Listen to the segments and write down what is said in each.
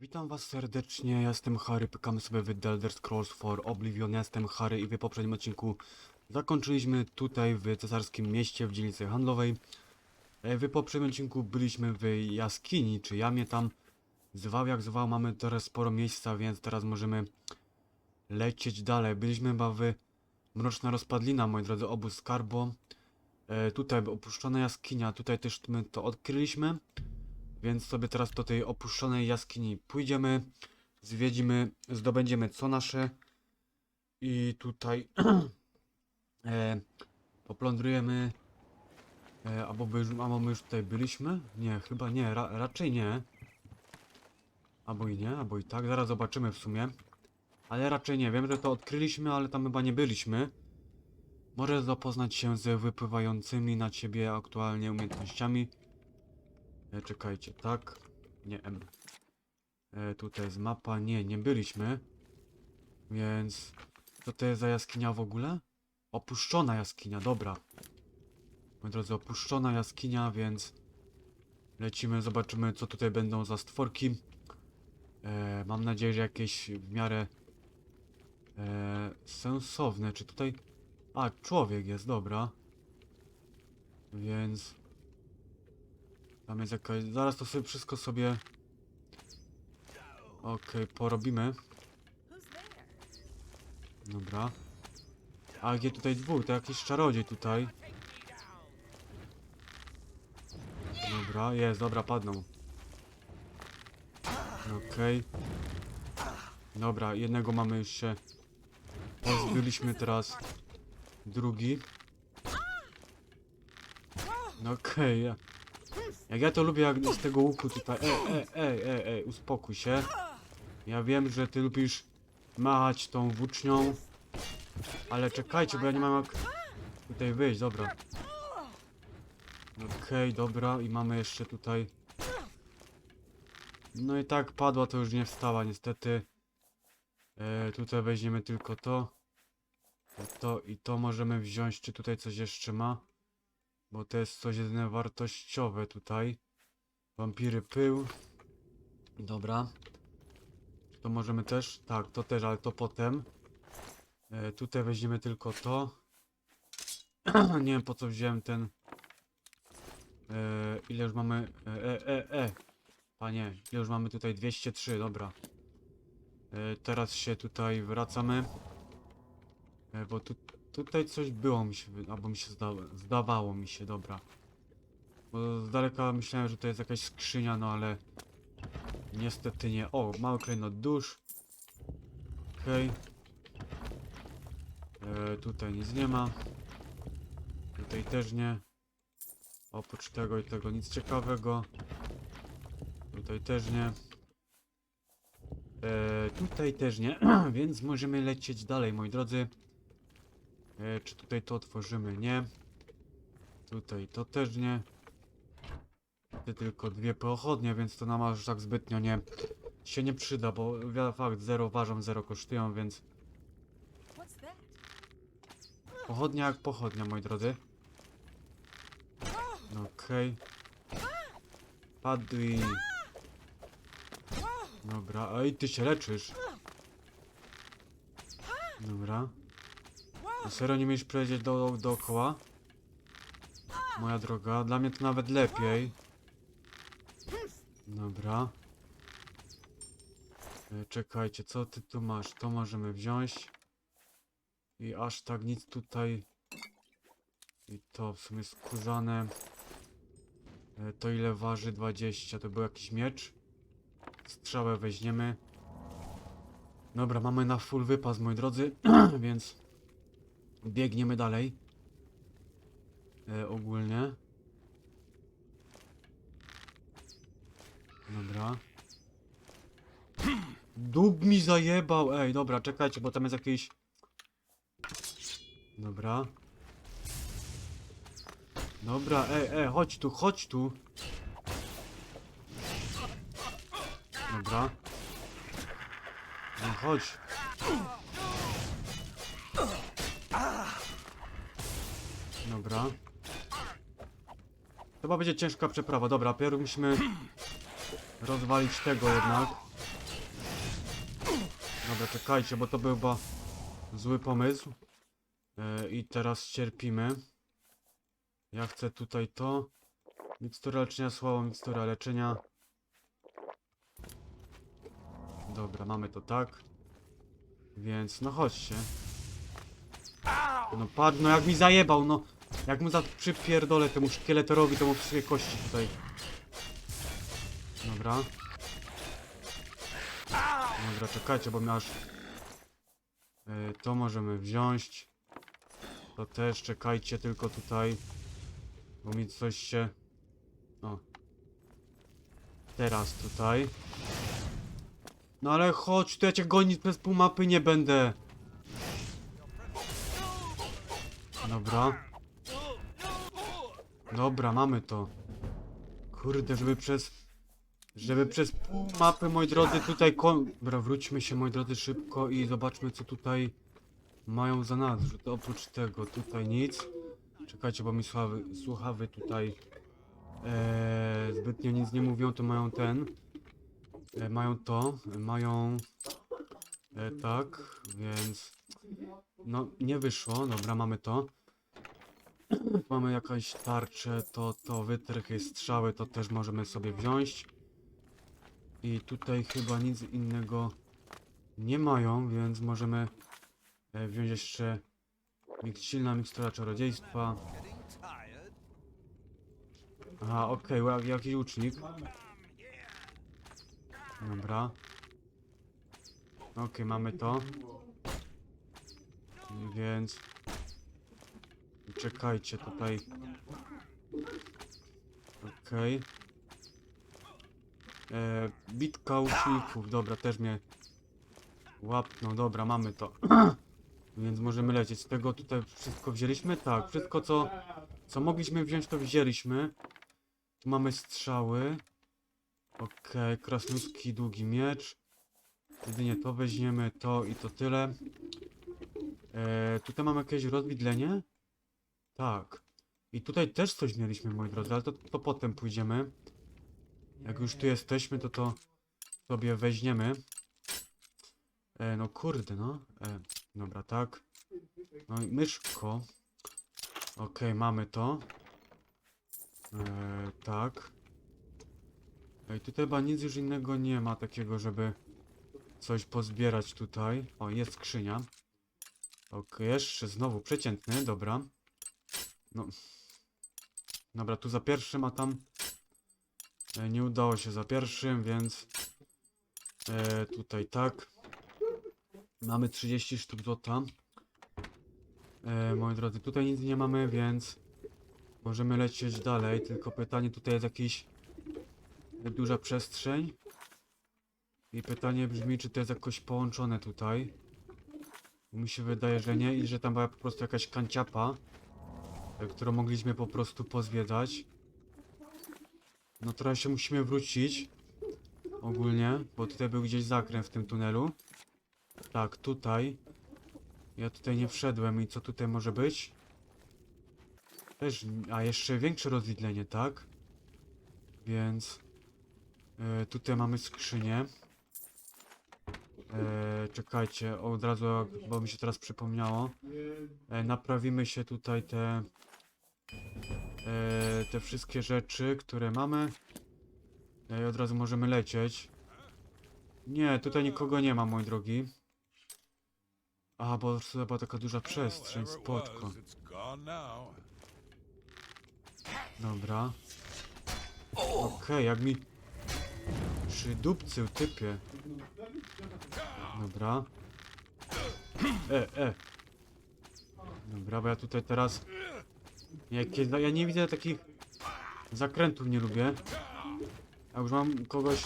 Witam was serdecznie, ja jestem Harry, pykamy sobie w The Elder Scrolls Oblivion, ja jestem Harry i w poprzednim odcinku zakończyliśmy tutaj w cesarskim mieście, w dzielnicy handlowej. E, W poprzednim odcinku byliśmy w jaskini, czy jamie tam, zwał jak zwał, mamy teraz sporo miejsca, więc teraz możemy lecieć dalej. Byliśmy chyba w Mroczna Rozpadlina, moi drodzy, obóz Skarbo. E, tutaj opuszczona jaskinia, tutaj też my to odkryliśmy. Więc sobie teraz do tej opuszczonej jaskini pójdziemy, zwiedzimy, zdobędziemy co nasze i tutaj e, poplądrujemy. E, albo, by, my już tutaj byliśmy? Nie, chyba nie, ra, raczej nie. Albo i nie, albo i tak, zaraz zobaczymy w sumie. Ale raczej nie, wiem, że to odkryliśmy, ale tam chyba nie byliśmy. Może zapoznać się z wypływającymi na ciebie aktualnie umiejętnościami. E, czekajcie, tak? Nie, M. E, tutaj jest mapa. Nie, nie byliśmy. Więc... Co to jest za jaskinia w ogóle? Opuszczona jaskinia, dobra. Moi drodzy, opuszczona jaskinia, więc... Lecimy, zobaczymy co tutaj będą za stworki. E, mam nadzieję, że jakieś w miarę... E, sensowne. Czy tutaj... A, człowiek jest, dobra. Więc... Tam jest jakaś... Zaraz to sobie wszystko sobie... Okej, porobimy. Who's there? Dobra. A gdzie tutaj dwóch? To jakiś czarodziej tutaj. Dobra, jest, dobra, padną. Okej. Dobra, jednego mamy już się... Pozbyliśmy teraz. Drugi. Okej, ja... Jak ja to lubię, jak z tego łuku tutaj... Ej, ej, ej, ej, ej, uspokój się. Ja wiem, że ty lubisz machać tą włócznią. Ale czekajcie, bo ja nie mam jak tutaj wyjść, dobra. Okej, dobra, i mamy jeszcze tutaj... No i tak padła, to już nie wstała niestety. E, tutaj weźmiemy tylko. To, to i to możemy wziąć, czy tutaj coś jeszcze ma. Bo to jest coś jedyne wartościowe tutaj. Wampiry pył. Dobra. To możemy też? Tak, to też, ale to potem. E, tutaj weźmiemy tylko to. Nie wiem po co wziąłem ten. E, ile już mamy? E, e, e, e. Panie, ile już mamy tutaj? 203, dobra. E, teraz się tutaj wracamy. E, bo tu, tutaj coś było mi się, albo mi się zda, zdawało mi się, dobra. Bo z daleka myślałem, że to jest jakaś skrzynia, no ale niestety nie. O, mały klejnot dusz. Okej. E, tutaj nic nie ma. Tutaj też nie. Oprócz tego i tego nic ciekawego. Tutaj też nie. E, tutaj też nie, więc możemy lecieć dalej, moi drodzy. E, czy tutaj to otworzymy? Nie. Tutaj to też nie. Te tylko dwie pochodnie, więc to nam aż tak zbytnio nie się nie przyda, bo fakt zero ważą, zero kosztują, więc pochodnia jak pochodnia, moi drodzy. Okej. Padli. Dobra, a i ty się leczysz. Dobra. Serio nie mieliś przejść do, dookoła? Moja droga, dla mnie to nawet lepiej. Dobra. E, Czekajcie, co ty tu masz? To możemy wziąć. I aż tak nic tutaj. I to w sumie skórzane. E, To ile waży? 20. To był jakiś miecz. Strzałę weźmiemy. Dobra, mamy na full wypas, moi drodzy, więc biegniemy dalej. E, ogólnie. Dobra. Dub mi zajebał! Ej, dobra, czekajcie, bo tam jest jakiś... Dobra. Dobra, ej, ej, chodź tu, chodź tu. Dobra. No chodź. Dobra. Chyba będzie ciężka przeprawa. Dobra, pierw musimy rozwalić tego jednak. Dobra, czekajcie, bo to był chyba zły pomysł. E, I teraz cierpimy. Ja chcę tutaj to. Mikstura leczenia, słabo mikstura leczenia. Dobra, mamy to tak. Więc no chodźcie. No patrz, no jak mi zajebał, no. Jak mu za przypierdolę temu szkieletorowi, to mu wszystkie kości tutaj. Dobra. Dobra, czekajcie, bo mi aż... Yy, to możemy wziąć. To też, czekajcie tylko tutaj. Bo mi coś się... O. Teraz tutaj. No ale chodź, tu ja cię gonić przez pół mapy nie będę. Dobra. Dobra, mamy to. Kurde, żeby przez... Żeby przez pół mapy, moi drodzy, tutaj kon... Dobra, wróćmy się, moi drodzy, szybko i zobaczmy, co tutaj mają za nadrzut. Oprócz tego, tutaj nic. Czekajcie, bo mi słuchawy, słuchawy tutaj e, zbytnio nic nie mówią, to mają ten. E, mają to, mają... E, tak, więc... No, nie wyszło, dobra, mamy to. Mamy jakąś tarczę, to, to wytrychy, strzały, to też możemy sobie wziąć. I tutaj chyba nic innego nie mają, więc możemy e, wziąć jeszcze silna mikstura czarodziejstwa. Aha, okej, okay, jakiś łucznik. Dobra. Okej, mamy to. Więc... Czekajcie tutaj. Okej. E, bitka łuczników, dobra, też mnie łapną, dobra, mamy to. Więc możemy lecieć. Z tego tutaj wszystko wzięliśmy? Tak, wszystko co, co mogliśmy wziąć to wzięliśmy. Tu mamy strzały. Okej, krasnoludzki długi miecz. Jedynie to weźmiemy, to i to tyle. E, tutaj mamy jakieś rozwidlenie? Tak. I tutaj też coś mieliśmy, moi drodzy, ale to, to potem pójdziemy. Jak już tu jesteśmy, to to sobie weźmiemy. E, no kurde, no. E, dobra, tak. No i myszko. Okej, mamy to. E, tak. Ej, tutaj chyba nic już innego nie ma takiego, żeby coś pozbierać tutaj. O, jest skrzynia. Okej, jeszcze znowu przeciętny, dobra. No. Dobra, tu za pierwszym, a tam e, nie udało się za pierwszym, więc e, tutaj tak. Mamy 30 sztuk złota. E, moi drodzy, tutaj nic nie mamy, więc możemy lecieć dalej. Tylko pytanie, tutaj jest jakiś e, duża przestrzeń. I pytanie brzmi, czy to jest jakoś połączone tutaj. Mi się wydaje, że nie i że tam była po prostu jakaś kanciapa, którą mogliśmy po prostu pozwiedzać. No teraz się musimy wrócić. Ogólnie, bo tutaj był gdzieś zakręt w tym tunelu. Tak, tutaj. Ja tutaj nie wszedłem i co tutaj może być? Też, a jeszcze większe rozwidlenie, tak? Więc e, tutaj mamy skrzynię. E, czekajcie, od razu, bo mi się teraz przypomniało. E, naprawimy się tutaj te e, te wszystkie rzeczy, które mamy. E, I od razu możemy lecieć. Nie, tutaj nikogo nie ma, mój drogi. A, bo była taka duża przestrzeń, now. Dobra. Okej, jak mi przydupcył typie. Dobra. E, e. Dobra, bo ja tutaj teraz... Jakie, ja nie widzę takich zakrętów, nie lubię. Jak już mam kogoś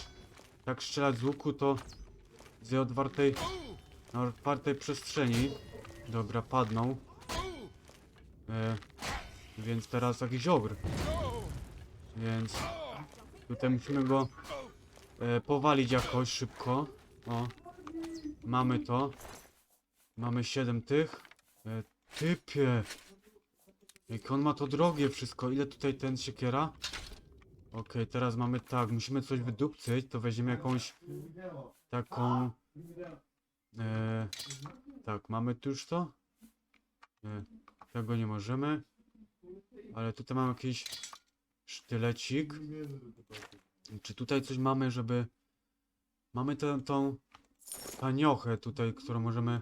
tak strzelać z łuku, to z otwartej, na otwartej przestrzeni. Dobra, padną. E, więc teraz jakiś ogr. Więc tutaj musimy go e, powalić jakoś szybko. O, mamy to. Mamy 7 tych. E, typie. Jak on ma to drogie wszystko. Ile tutaj ten siekiera? Okej, teraz mamy tak. Musimy coś wydupcyć. To weźmiemy jakąś taką E, tak, mamy tu już to? Nie, tego nie możemy. Ale tutaj mamy jakiś sztylecik. Czy tutaj coś mamy, żeby... Mamy tę, tą taniochę tutaj, którą możemy...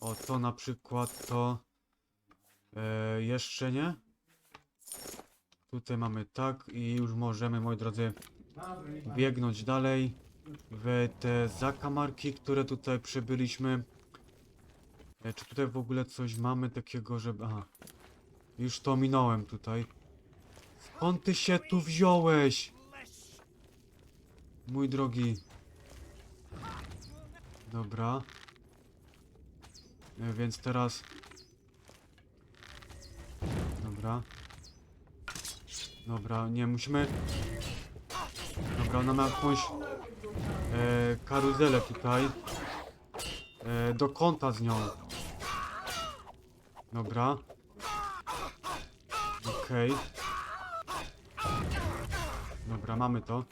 O, to na przykład, to... E, jeszcze nie. Tutaj mamy tak i już możemy, moi drodzy, biegnąć dalej w te zakamarki, które tutaj przybyliśmy. E, czy tutaj w ogóle coś mamy takiego, żeby... Aha. Już to minąłem tutaj. Skąd ty się tu wziąłeś? Mój drogi. Dobra. E, Więc teraz... Dobra. Dobra, nie, musimy... Dobra, ona ma jakąś... E, karuzelę tutaj. E, do kąta z nią. Dobra. Okej. Dobra, mamy to.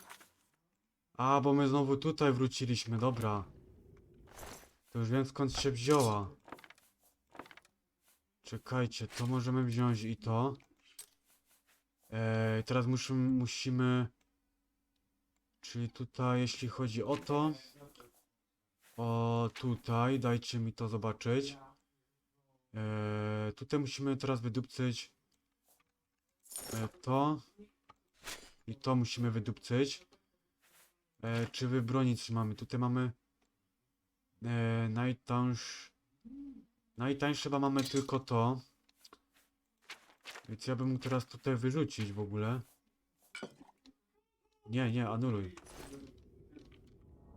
A, bo my znowu tutaj wróciliśmy, dobra. To już wiem skąd się wzięła. Czekajcie, to możemy wziąć i to. Eee, teraz musimy, musimy... Czyli tutaj, jeśli chodzi o to... O, tutaj, dajcie mi to zobaczyć. Eee, tutaj musimy teraz wydupcyć... E, to. I to musimy wydupcyć. E, czy wybronić mamy? Tutaj mamy... E, najtańsz... Najtańsze chyba mamy tylko to. Więc ja bym mógł teraz tutaj wyrzucić w ogóle. Nie, nie, anuluj.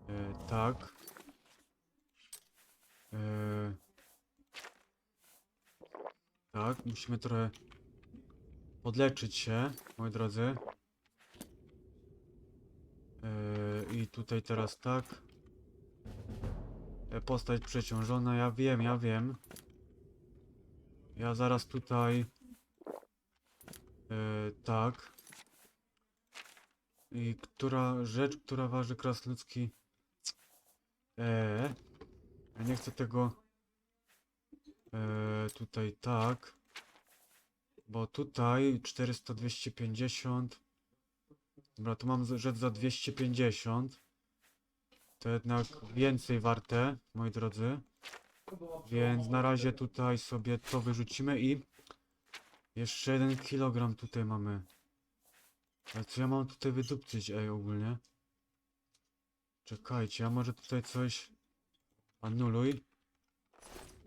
E, tak. E, tak, musimy trochę podleczyć się, moi drodzy. E, I tutaj teraz tak. Postać przeciążona, ja wiem, ja wiem. Ja zaraz tutaj... E, tak. I która rzecz, która waży krasnoludzki... Eee. Ja nie chcę tego... E, tutaj tak. Bo tutaj 400, 250. Dobra, tu mam rzecz za 250. To jednak więcej warte, moi drodzy. Więc na razie tutaj sobie to wyrzucimy i jeszcze jeden kilogram tutaj mamy. Ale co ja mam tutaj wydupcyć, ej, ogólnie? Czekajcie, ja może tutaj coś anuluj.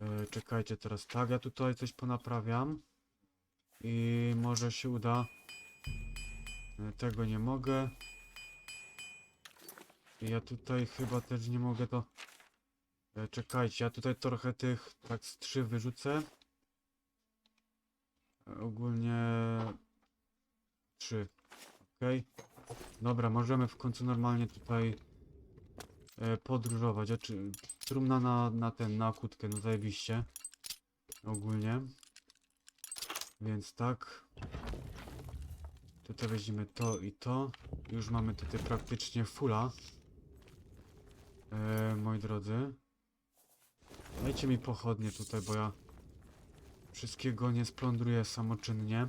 E, czekajcie teraz, tak, ja tutaj coś ponaprawiam. I może się uda. E, Tego nie mogę. Ja tutaj chyba też nie mogę to... E, Czekajcie, ja tutaj trochę tych tak z trzy wyrzucę. E, Ogólnie... Trzy. Okej. Dobra, możemy w końcu normalnie tutaj e, podróżować. Trumna na, na ten, na kłódkę, no zajebiście. Ogólnie. Więc tak. Tutaj weźmiemy to i to. Już mamy tutaj praktycznie fulla. E, moi drodzy. Dajcie mi pochodnie tutaj, bo ja wszystkiego nie splądruję samoczynnie.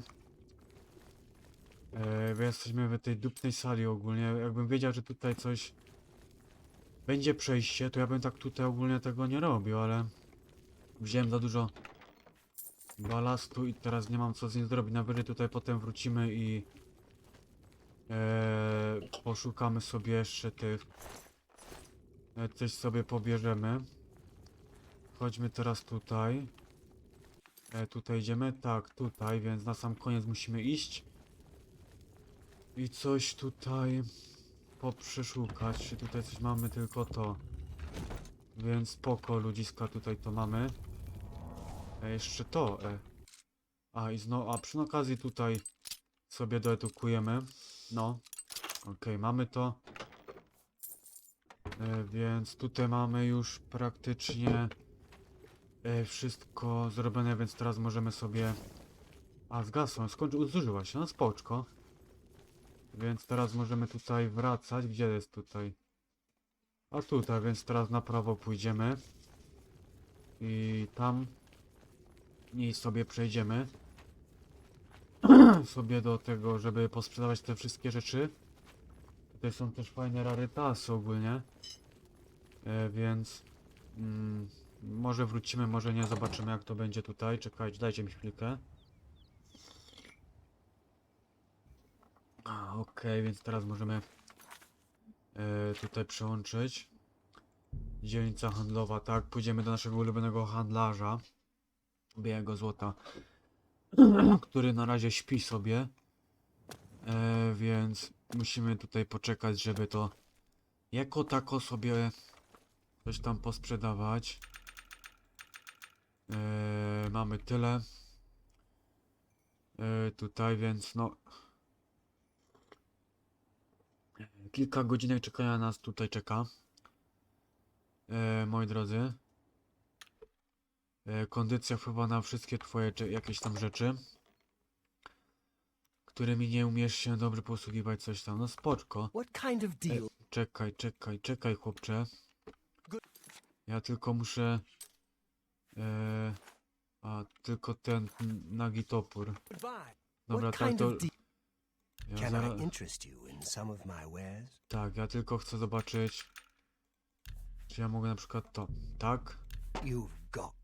E, bo jesteśmy w tej dupnej sali ogólnie. Jakbym wiedział, że tutaj coś będzie przejście, to ja bym tak tutaj ogólnie tego nie robił, ale wziąłem za dużo balastu i teraz nie mam co z nim zrobić. Najwyżej tutaj potem wrócimy i e, poszukamy sobie jeszcze tych. E, coś sobie pobierzemy. Chodźmy teraz tutaj. E, tutaj idziemy? Tak, tutaj, więc na sam koniec musimy iść. I coś tutaj poprzeszukać. Czy tutaj coś mamy? Tylko to. Więc spoko, ludziska, tutaj to mamy. E, jeszcze to, e. A, i znowu, a przy okazji tutaj sobie doedukujemy. No. Okej, mamy to. E, więc tutaj mamy już praktycznie e, wszystko zrobione, więc teraz możemy sobie... A, zgasło, skończył, zużyła się, no spoczko. Więc teraz możemy tutaj wracać. Gdzie jest tutaj? A tutaj, więc teraz na prawo pójdziemy. I tam i sobie przejdziemy sobie do tego, żeby posprzedawać te wszystkie rzeczy. Tutaj są też fajne rarytasy ogólnie. E, więc mm, może wrócimy, może nie, zobaczymy jak to będzie tutaj. Czekajcie, dajcie mi chwilkę. Okej, więc teraz możemy e, tutaj przełączyć. Dzielnica handlowa, tak, pójdziemy do naszego ulubionego handlarza białego złota, który na razie śpi sobie. E, więc musimy tutaj poczekać, żeby to jako tako sobie coś tam posprzedawać. E, mamy tyle. E, tutaj, więc no. Kilka godzinek czekania nas tutaj czeka. E, moi drodzy. E, kondycja wpływa na wszystkie twoje jakieś tam rzeczy. Którymi nie umiesz się dobrze posługiwać, coś tam. No spoczko. Deal? Czekaj, czekaj, czekaj, chłopcze. Ja tylko muszę. E, a, tylko ten nagi topór. Dobra, tak to. Ja tak, ja tylko chcę zobaczyć. Czy ja mogę na przykład to. Tak.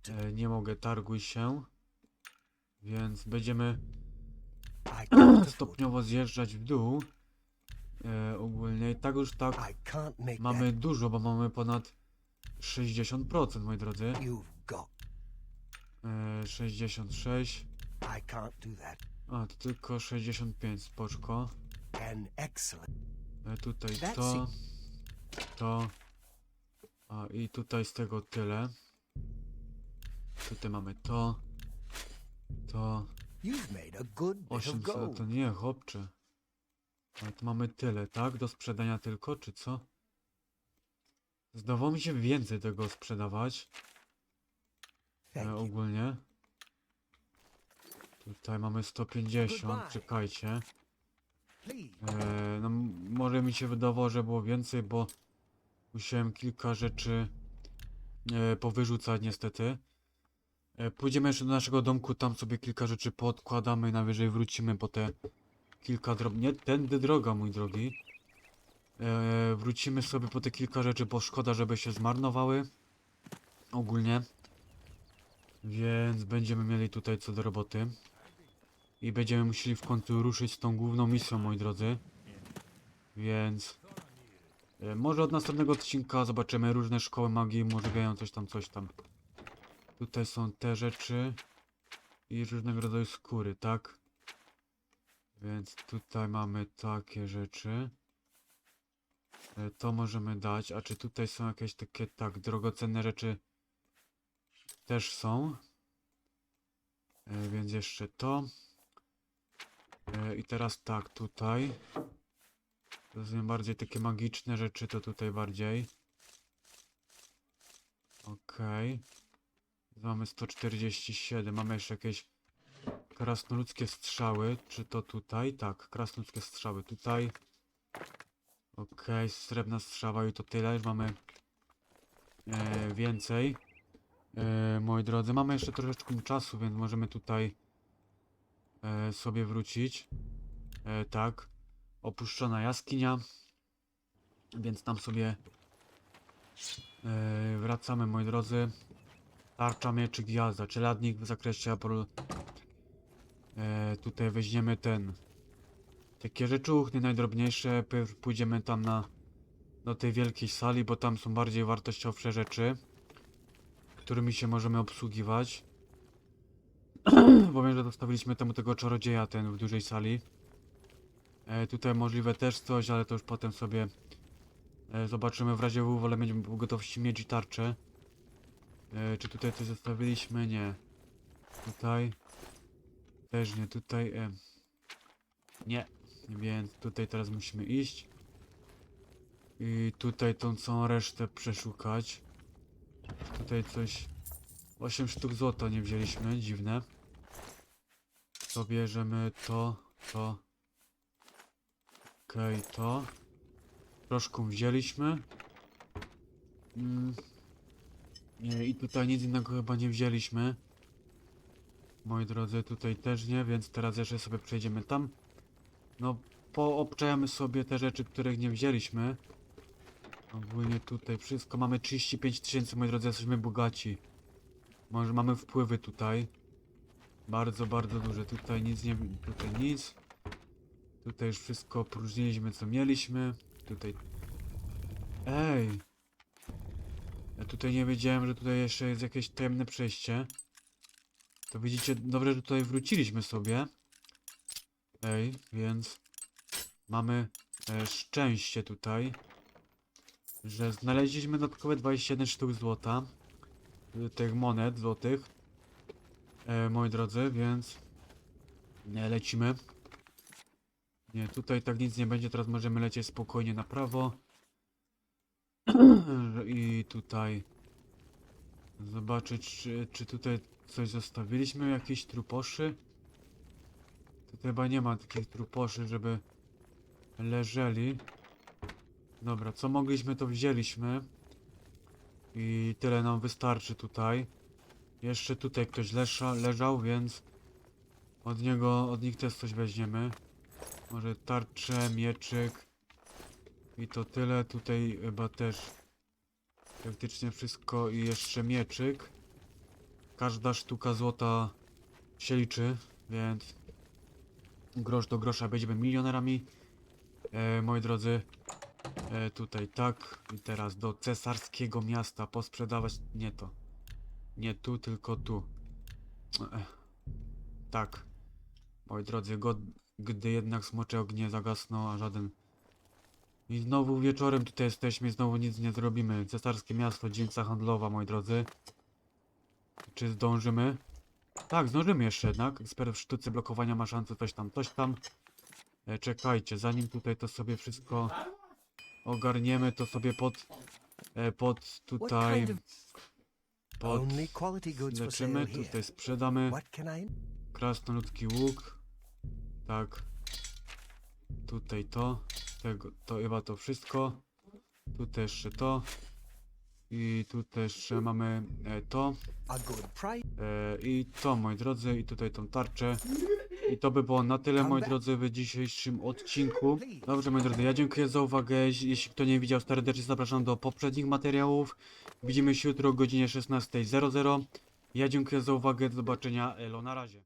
E, nie mogę, targuj się. Więc będziemy I can't afford. stopniowo zjeżdżać w dół. E, ogólnie i tak już tak I can't make mamy dużo, bo mamy ponad 60%, moi drodzy. that. You've got. E, 66. I can't do that. A, to tylko 65, spoczko. An excellent. E, tutaj to. To. A, i tutaj z tego tyle. Tutaj mamy to. To. You've made a good bit of 800, gold. to nie, chłopcze. Ale tu mamy tyle, tak? Do sprzedania tylko, czy co? Zdawało mi się więcej tego sprzedawać. Thank E, you. ogólnie. Tutaj mamy 150, Goodbye. czekajcie. Please. E, no m- może mi się wydawało, że było więcej, bo musiałem kilka rzeczy e, powyrzucać niestety. E, pójdziemy jeszcze do naszego domku, tam sobie kilka rzeczy podkładamy najwyżej wrócimy po te kilka drob... Nie, tędy droga, mój drogi. E, wrócimy sobie po te kilka rzeczy, bo szkoda, żeby się zmarnowały. Ogólnie. Więc będziemy mieli tutaj co do roboty. I będziemy musieli w końcu ruszyć z tą główną misją, moi drodzy. Więc... e, Może od następnego odcinka zobaczymy różne szkoły magii, może grają coś tam, coś tam. Tutaj są te rzeczy. I różnego rodzaju skóry, tak? Więc tutaj mamy takie rzeczy. E, To możemy dać, a czy tutaj są jakieś takie, tak, drogocenne rzeczy? Też są. E, Więc jeszcze to. E, I teraz tak, tutaj. Są bardziej takie magiczne rzeczy, to tutaj bardziej. Okej. Mamy 147, mamy jeszcze jakieś krasnoludzkie strzały. Czy to tutaj? Tak, krasnoludzkie strzały tutaj. Okej, srebrna strzała i to tyle. Już mamy e, więcej. E, moi drodzy, mamy jeszcze troszeczkę czasu, więc możemy tutaj e, sobie wrócić. E, tak. Opuszczona jaskinia. Więc tam sobie e, wracamy, moi drodzy. Tarcza, mieczy, gwiazda, czeladnik w zakresie Apollo. E, tutaj weźmiemy ten. Takie rzeczuchny najdrobniejsze. Pójdziemy tam na do tej wielkiej sali, bo tam są bardziej wartościowsze rzeczy, którymi się możemy obsługiwać. Bo wiem, że dostawiliśmy temu tego czarodzieja ten w dużej sali. E, tutaj możliwe też coś, ale to już potem sobie e, zobaczymy. W razie W wolę mieć gotowości mieć tarczę. E, czy tutaj coś zostawiliśmy? Nie. Tutaj. Też nie. Tutaj. E, nie. Więc tutaj teraz musimy iść. I tutaj tą całą resztę przeszukać. Tutaj coś... 8 sztuk złota nie wzięliśmy, dziwne. To bierzemy to, to. Okej, to. Troszkę wzięliśmy. Mm. Nie, I tutaj nic innego chyba nie wzięliśmy. Moi drodzy, tutaj też nie, więc teraz jeszcze sobie przejdziemy tam. No, poobczajamy sobie te rzeczy, których nie wzięliśmy. Ogólnie tutaj wszystko. Mamy 35 tysięcy, moi drodzy, jesteśmy bogaci. Może mamy wpływy tutaj. Bardzo, bardzo duże. Tutaj nic nie... Tutaj nic. Tutaj już wszystko opróżniliśmy, co mieliśmy. Tutaj... Ej! Ja tutaj nie wiedziałem, że tutaj jeszcze jest jakieś tajemne przejście. To widzicie, dobrze, że tutaj wróciliśmy sobie. Ej, więc... Mamy e, szczęście tutaj. Że znaleźliśmy dodatkowe 21 sztuk złota. y, Tych monet złotych. E, moi drodzy, więc... Nie, lecimy. Nie, tutaj tak nic nie będzie, teraz możemy lecieć spokojnie na prawo. I tutaj zobaczyć, czy, czy tutaj coś zostawiliśmy, jakieś truposzy. Tutaj chyba nie ma takich truposzy, żeby leżeli. Dobra, co mogliśmy, to wzięliśmy. I tyle nam wystarczy tutaj. Jeszcze tutaj ktoś leżał, więc od niego, od nich też coś weźmiemy. Może tarczę, mieczyk. I to tyle. Tutaj chyba też praktycznie wszystko i jeszcze mieczyk. Każda sztuka złota się liczy, więc grosz do grosza będziemy milionerami. E, moi drodzy, e, tutaj tak. I teraz do cesarskiego miasta posprzedawać. Nie to. Nie tu, tylko tu. E, tak. Moi drodzy, go, gdy jednak smocze ognie zagasną, a żaden i znowu wieczorem tutaj jesteśmy, znowu nic nie zrobimy. Cesarskie miasto, dzielnica handlowa, moi drodzy. Czy zdążymy? Tak, zdążymy jeszcze jednak. Ekspert w sztuce blokowania ma szansę coś tam, coś tam. E, czekajcie, zanim tutaj to sobie wszystko ogarniemy, to sobie pod, e, pod tutaj, pod leczymy, tutaj sprzedamy. Krasnoludki łuk. Tak. Tutaj to. Tego, to chyba to wszystko. Tutaj jeszcze to. I tutaj jeszcze mamy e, to. E, I to, moi drodzy. I tutaj tą tarczę. I to by było na tyle, moi drodzy, w dzisiejszym odcinku. Dobrze, moi drodzy, ja dziękuję za uwagę. Jeśli kto nie widział, serdecznie zapraszam do poprzednich materiałów. Widzimy się jutro o godzinie 16.00. Ja dziękuję za uwagę. Do zobaczenia. Elo, na razie.